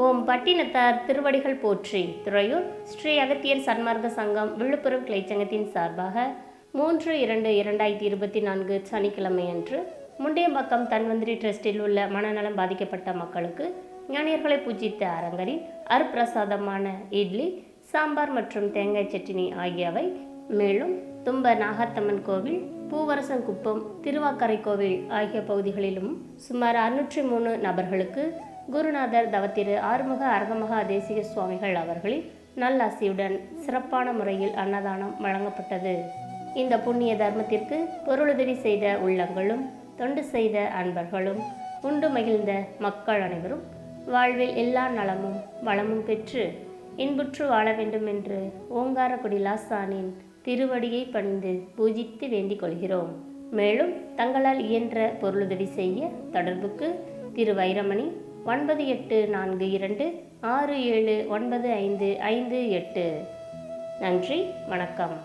ஓம் பட்டினத்தார் திருவடிகள் போற்றி. துறையூர் ஸ்ரீ அகத்தியர் சன்மார்க்க சங்கம் விழுப்புரம் கிளைச்சங்கத்தின் சார்பாக மூன்று இரண்டு இரண்டாயிரத்தி இருபத்தி நான்கு சனிக்கிழமையன்று முண்டியம்பாக்கம் தன்வந்திரி ட்ரஸ்டில் உள்ள மனநலம் பாதிக்கப்பட்ட மக்களுக்கு ஞானியர்களை பூஜித்த அரங்கரில் அருப்பிரசாதமான இட்லி சாம்பார் மற்றும் தேங்காய் சட்னி ஆகியவை மேலும் தும்ப நாகத்தம்மன் கோவில் பூவரசங்குப்பம் திருவாக்கரை கோவில் ஆகிய பகுதிகளிலும் சுமார் அறுநூற்றி மூணு நபர்களுக்கு குருநாதர் தவத்திரு ஆறுமுக அரகமகா தேசிக சுவாமிகள் அவர்களின் நல்லாசியுடன் சிறப்பான முறையில் அன்னதானம் வழங்கப்பட்டது. இந்த புண்ணிய தர்மத்திற்கு பொருளுதவி செய்த உள்ளங்களும் தொண்டு செய்த அன்பர்களும் உண்டு மகிழ்ந்த மக்கள் அனைவரும் வாழ்வில் எல்லா நலமும் வளமும் பெற்று இன்புற்று வாழ வேண்டும் என்று ஓங்காரக்குடி லாசானின் திருவடியை பணிந்து பூஜித்து வேண்டிக் கொள்கிறோம். மேலும் தங்களால் இயன்ற பொருளுதவி செய்ய தொடர்புக்கு திரு. வைரமணி ஒன்பது எட்டு நான்கு இரண்டு ஆறு ஏழு ஒன்பது ஐந்து ஐந்து எட்டு. நன்றி வணக்கம்.